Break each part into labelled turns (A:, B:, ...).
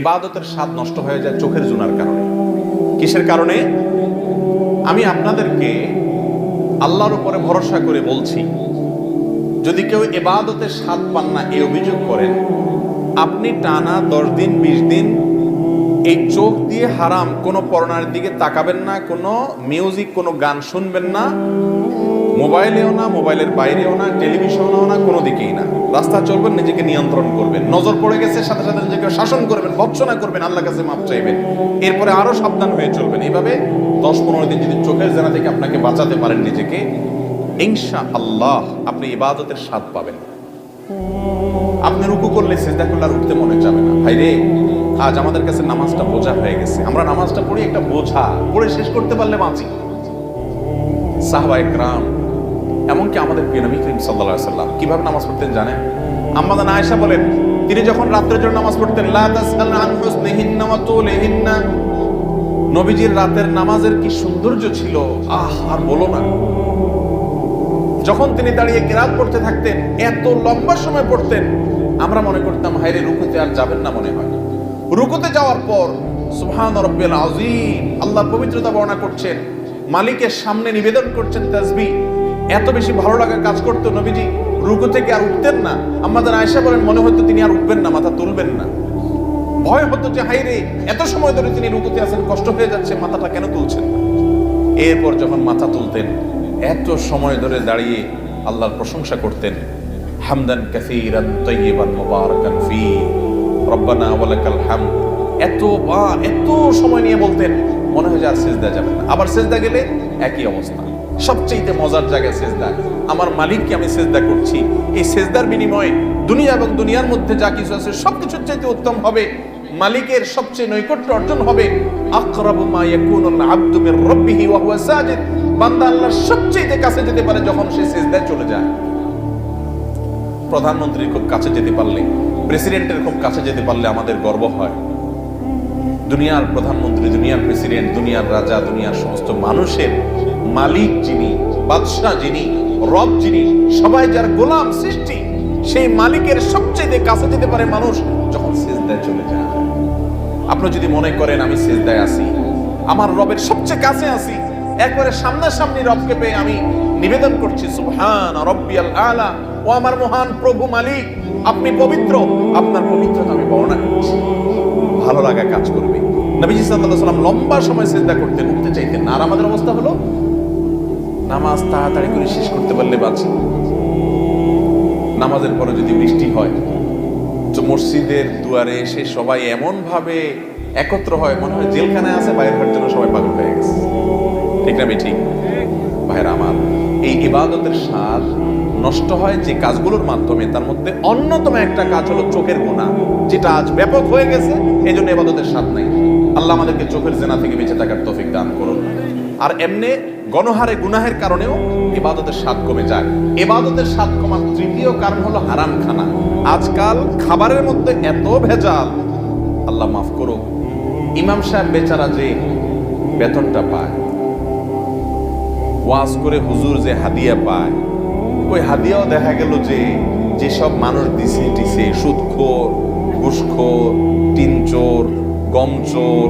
A: ইবাদতের স্বাদ নষ্ট হয়ে যায় চোখের জুনার কারণে। কিসের কারণে? আমি আপনাদেরকে আল্লাহর উপরে ভরসা করে বলছি, যদি কেউ এবাদতের স্বাদ পান না, এই অভিযোগ করেন, আপনি টানা দশ দিন, বিশ দিন এই চোখ দিয়ে হারাম কোনো পড়নার দিকে তাকাবেন না, কোনো মিউজিক, কোনো গান শুনবেন না, মোবাইলেও না, মোবাইলের বাইরেও না, টেলিভিশনেও না, কোনো দিকেই না। রাস্তা চলবেন, নিজেকে নিয়ন্ত্রণ করবেন। নজর পড়ে গেছে, সাথে সাথে নিজেকে শাসন করবেন, ভৎসনা করবেন আল্লাহ কাছে মাপ চাইবেন। এরপরে আরও সাবধান হয়ে চলবেন। এইভাবে দশ পনেরো দিন যদি চোখের জেনা থেকে আপনাকে বাঁচাতে পারেন নিজেকে ইনশা আল্লাহ আপনি ইবাদতের স্বাদ পাবেন। আপনি রুকু করলে সেজদা করলে আর উঠতে মনে যাবে না। ভাই রে আজ আমাদের কাছে নামাজটা বোঝা হয়ে গেছে। আমরা নামাজটা পড়ি একটা বোঝা। পড়ে শেষ করতে পারলে বাঁচি। সাহবা একরাম এমনকি আমাদের প্রিয় নবী করিম সাল্লাল্লাহু সাল্লাম কীভাবে নামাজ পড়তেন জানেন? আমাদের আয়েশা বলেন, তিনি যখন রাত্রের জন্য নামাজ পড়তেন নবীজির রাতের নামাজের কি সৌন্দর্য ছিল? আহ, আর বলো না। যখন তিনি দাঁড়িয়ে কেরাত পড়তে থাকতেন, এত লম্বা সময় পড়তেন, আমরা মনে করতাম হাইরে রুকুতে আর যাবেন না মনে হয়। রুকুতে যাওয়ার পর, সুবহান রব্বিল আযীম, আল্লাহ পবিত্রতা বর্ণনা করছেন, মালিকের সামনে নিবেদন করছেন তাসবি এত বেশি ভালো লাগা কাজ করতো নবীজি, রুকু থেকে আর উঠতেন না। আমাদের আয়েশা বলেন, মনে হতো তিনি আর উঠবেন না, মাথা তুলবেন না। ভয় হতো যে হাইরে এত সময় ধরে তিনি রুকুতে আছেন, কষ্ট হয়ে যাচ্ছে, মাথাটা কেন তুলছেন? এরপর যখন মাথা তুলতেন, এত সময় ধরে দাঁড়িয়ে আল্লাহর প্রশংসা করতেন, হামদান কাসীরান তাইয়িবান মুবারাকান ফি, রব্বানা ওয়ালাকাল হামদ। এত বা এত সময় নিয়ে বলতেন, মনে হয় যে আর সেজদা যাবে না। আবার সেজদা গেলে একই অবস্থা। সবচেয়ে মজার জায়গায় সেজদা। আমার মালিককে আমি সেজদা করছি। এই সেজদার বিনিময়ে দুনিয়া এবং দুনিয়ার মধ্যে যা কিছু আছে, সবকিছুর চাইতে উত্তম হবে, মালিকের সবচেয়ে নৈকট্য অর্জন হবে আকরাবু মা ইয়াকুনুল মির ওয়া হুয়া সাজিদ। বান্দা আল্লাহর সবচেয়ে কাছে যেতে পারে যখন সে সিজদায় চলে যায়। প্রধানমন্ত্রীর খুব কাছে যেতে পারলে, প্রেসিডেন্টের খুব কাছে যেতে পারলে আমাদের গর্ব হয়। দুনিয়ার প্রধানমন্ত্রী, দুনিয়ার প্রেসিডেন্ট, দুনিয়ার রাজা, দুনিয়ার সমস্ত মানুষের মালিক যিনি, বাদশাহ যিনি, রব যিনি, সবাই যার গোলাম সৃষ্টি, সেই মালিকের সবচেয়ে কাছে যেতে পারে মানুষ যখন সেজদায় চলে যায় আপনি যদি মনে করেন, আমি সেজদায় আছি, আমার রবের সবচেয়ে কাছে আছি, একবারে সামনাসামনি রবকে পেয়ে আমি নিবেদন করছি, সুবহান রব্বিয়াল আলা, ও আমার মহান প্রভু মালিক, আপনি পবিত্র, আপনার পবিত্রতা আমি বর্ণনা করছি ভালো লাগা কাজ করবে নবীজি সাল্লাল্লাহু আলাইহি লম্বা সময় সেজদা করতেন, উঠতে চাইতেন। আর আমাদের অবস্থা হলো নামাজ তাড়াতাড়ি করে শেষ করতে পারলে বাঁচি। নামাজের পরে যদি বৃষ্টি হয়, তো মসজিদের দুয়ারে এসে সবাই এমন ভাবে একত্র হয়, মনে হয় জেলখানায় আছে বাইরের হওয়ার জন্য সবাই পাগল হয়ে গেছে। ঠিক না ঠিক ভাইরা আমার, এই ইবাদতের স্বাদ নষ্ট হয় যে কাজগুলোর মাধ্যমে, তার মধ্যে অন্যতম একটা কাজ হলো চোখের গোনা যেটা আজ ব্যাপক হয়ে গেছে এই জন্য এবাদতের স্বাদ নাই। আল্লাহ আমাদেরকে চোখের জেনা থেকে বেঁচে থাকার তফিক দান করুন। আর এমনি গণহারে গুনাহের কারণেও ইবাদতের স্বাদ কমে যায়। ইবাদতের স্বাদ কমার তৃতীয় কারণ হলো হারাম খানা আজকাল খাবারের মধ্যে এত ভেজাল, আল্লাহ মাফ করুক, ইমাম সাহেব বেচারা যে বেতনটা পায়, ওয়াজ করে হুজুর যে হাদিয়া পায়, ওই হাদিয়াও দেখা গেল যে যেসব মানুষ দিছে টিছে, সুদখোর, ঘুষখোর টিনচোর গমচোর,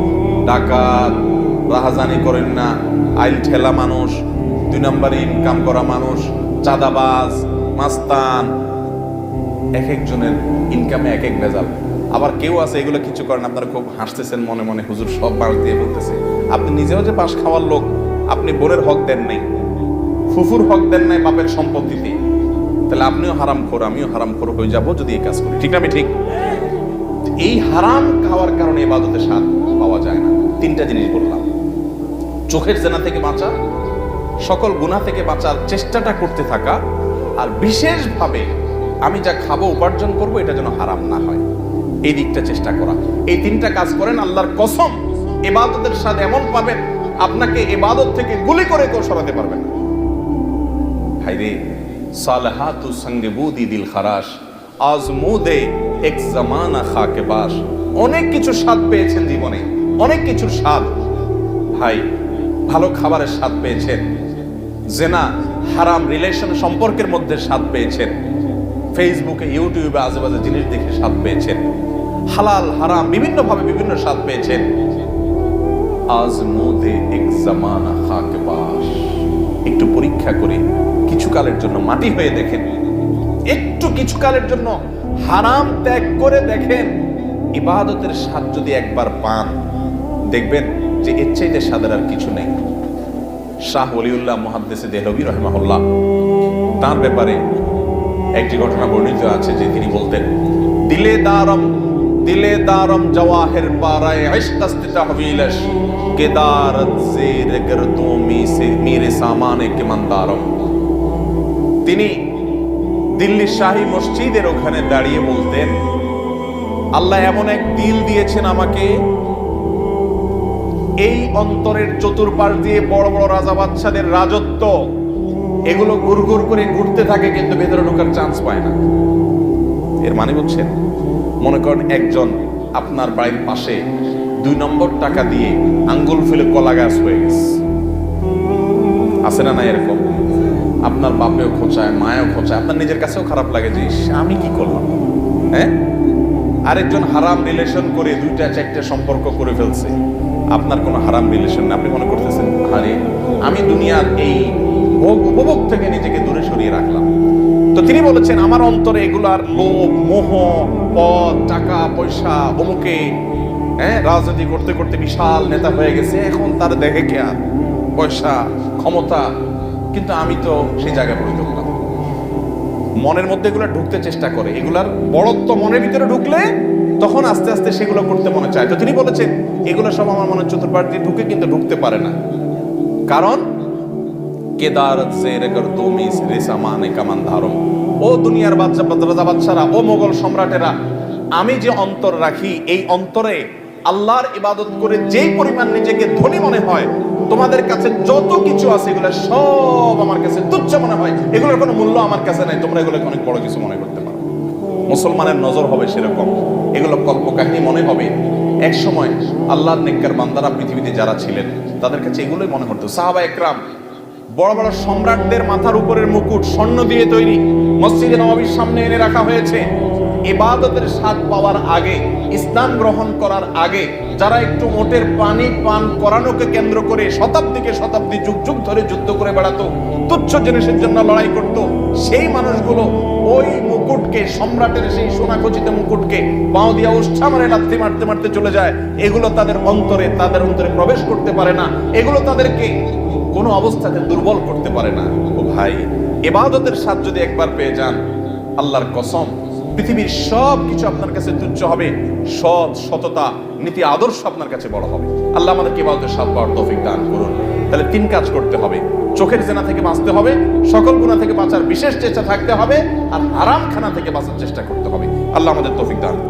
A: ডাকাত রাহাজানি করেন না। আইল ঠেলা মানুষ, দুই নম্বরে ইনকাম করা মানুষ, চাঁদাবাজ, মাস্তান। এক একজনের ইনকামে এক এক ভেজাল। আবার কেউ আছে, এগুলো কিছু করেন, আপনারা খুব হাসতেছেন মনে মনে, হুজুর সব বাস দিয়ে বলতেছে। আপনি নিজেও যে বাস খাওয়ার লোক, আপনি বোনের হক দেন নাই, ফুফুর হক দেন নাই বাপের সম্পত্তিতে। তাহলে আপনিও হারাম খোর, আমিও হারাম খোর হয়ে যাব যদি এই কাজ করি। ঠিক আমি ঠিক? এই হারাম খাওয়ার কারণে এবাদতে স্বাদ পাওয়া যায় না। তিনটা জিনিস বললাম। চোখের জেনা থেকে বাঁচা, সকল গুণা থেকে বাঁচার চেষ্টাটা করতে থাকা, আর বিশেষভাবে আমি যা খাব, উপার্জন করব, এটা যেন হারাম না হয়। এই দিকটা চেষ্টা করা। এই তিনটা কাজ করেন, আল্লাহর কসম, এবাদতের স্বাদ এমন পাবেন, আপনাকে এবাদত থেকে গুলি করে কেউ সরাতে পারবেন না। হাইরে সালহাতু সঙ্গে বুদি দিল খারাস আজ মুদে এক জামানা খাকে বাস। অনেক কিছু স্বাদ পেয়েছেন জীবনে, অনেক কিছুর স্বাদ। ভাই ভালো খাবারের স্বাদ পেয়েছেন। জেনা হারাম রিলেশন সম্পর্কের মধ্যে স্বাদ পেয়েছেন। ফেসবুকে, ইউটিউবে আজেবাজে জিনিস দেখে স্বাদ পেয়েছেন। হালাল, হারাম বিভিন্ন ভাবে বিভিন্ন স্বাদ পেয়েছেন। আজ মোদে এক একটু পরীক্ষা করে কিছু কালের জন্য মাটি হয়ে দেখেন। একটু কিছু কালের জন্য হারাম ত্যাগ করে দেখেন। ইবাদতের স্বাদ যদি একবার পান, দেখবেন যে এর চাইতে স্বাদের আর কিছু নেই। শাহ ওলিউল্লাহ মুহাদ্দিসে দেহলভী রহমাহুল্লাহ, তার ব্যাপারে একটি ঘটনা বর্ণিত আছে যে তিনি বলতেন, দিলে দারম দিলে দারম জওয়াহের পারায় ইশকাস্তিতা হবিলশ, কেদারত জের গরদুমি সে মেরে সামানে কে মন্দারম। তিনি দিল্লি শাহী মসজিদের ওখানে দাঁড়িয়ে বলতেন, আল্লাহ এমন এক দিল দিয়েছেন আমাকে এই অন্তরের চতুর্পাশ দিয়ে বড় বড় রাজা বাচ্চাদের রাজত্ব, এগুলো গুড়গুড় করে ঘুরতে থাকে, কিন্তু ভেতরে ঢোকার চান্স পায় না। এর মানে বুঝছেন মনে করেন একজন আপনার বাড়ির পাশে দুই নম্বর টাকা দিয়ে আঙ্গুল ফেলে কলা গাছ হয়ে গেছে। আছে না না এরকম? আপনার বাপেও খোঁচায়, মায়েও খোঁচায়, আপনার নিজের কাছেও খারাপ লাগে যে আমি কি করলাম? হ্যাঁ? আরেকজন হারাম রিলেশন করে দুইটা চারটে সম্পর্ক করে ফেলছে। আপনার কোনো হারাম রিলেশন না। আপনি মনে করতেছেন, আরে, আমি দুনিয়ার এই ভোগ উপভোগ থেকে নিজেকে দূরে সরিয়ে রাখলাম। তো তিনি বলেছেন, আমার অন্তরে এগুলার লোভ, মোহ, পদ, টাকা, পয়সা, অমুকে হ্যাঁ রাজনীতি করতে করতে বিশাল নেতা হয়ে গেছে। এখন তার দেখে কে পয়সা, ক্ষমতা, কিন্তু আমি তো সেই জায়গায় পড়ে মনের মধ্যে এগুলো ঢুকতে চেষ্টা করে। এগুলার বড়ত্ব মনের ভিতরে ঢুকলে তখন আস্তে আস্তে সেগুলো করতে মনে চায়। তো তিনি বলেছেন, এগুলো সব আমার মনে চতুর্পাশ দিয়ে ঢুকে কিন্তু ঢুকতে পারে না। কারণ, কেদারত সে রেগর তুমি রেসামানে কামান ধারম। ও দুনিয়ার বাচ্চা রাজা বাচ্চারা ও মোগল সম্রাটেরা, আমি যে অন্তর রাখি, এই অন্তরে আল্লাহর ইবাদত করে যেই পরিমাণ নিজেকে ধনী মনে হয় তোমাদের কাছে যত কিছু আছে এগুলো সব আমার কাছে তুচ্ছ মনে হয়। এগুলোর কোনো মূল্য আমার কাছে নাই। তোমরা এগুলোকে অনেক বড় কিছু মনে করতে পারো। মুসলমানের নজর হবে সেরকম। এগুলো কল্পকাহিনী মনে হবে। এক সময় আল্লাহর নেককার বান্দারা পৃথিবীতে যারা ছিলেন, তাদের কাছে এগুলোই মনে হতো। সাহাবা একরাম, বড় বড় সম্রাটদের মাথার উপরের মুকুট, স্বর্ণ দিয়ে তৈরি, মসজিদে নবাবির সামনে এনে রাখা হয়েছে। এবাদতের স্বাদ পাওয়ার আগে, ইসলাম গ্রহণ করার আগে যারা একটু মোটের পানি পান করানোকে কেন্দ্র করে শতাব্দীকে শতাব্দী যুগ যুগ ধরে যুদ্ধ করে বেড়াতো, তুচ্ছ জিনিসের জন্য লড়াই করত, সেই মানুষগুলো ওই মুকুটকে, সম্রাটের সেই সোনাখচিত মুকুটকে পাও দিয়া উষ্ঠা মারে, লাথি মারতে মারতে চলে যায়। এগুলো তাদের অন্তরে তাদের অন্তরে প্রবেশ করতে পারে না। এগুলো তাদেরকে কোনো অবস্থাতে দুর্বল করতে পারে না। ও ভাই, এবাদতের স্বাদ যদি একবার পেয়ে যান, আল্লাহর কসম পৃথিবীর সব কিছু আপনার কাছে তুচ্ছ হবে, সৎ সততা, নীতি আদর্শ আপনার কাছে বড় হবে। আল্লাহ আমাদেরকে বলতে সাত পাওয়ার তৌফিক দান করুন। তাহলে তিন কাজ করতে হবে। চোখের জেনা থেকে বাঁচতে হবে, সকল গুণা থেকে বাঁচার বিশেষ চেষ্টা থাকতে হবে, আর আরামখানা থেকে বাঁচার চেষ্টা করতে হবে। আল্লাহ আমাদের তৌফিক দান।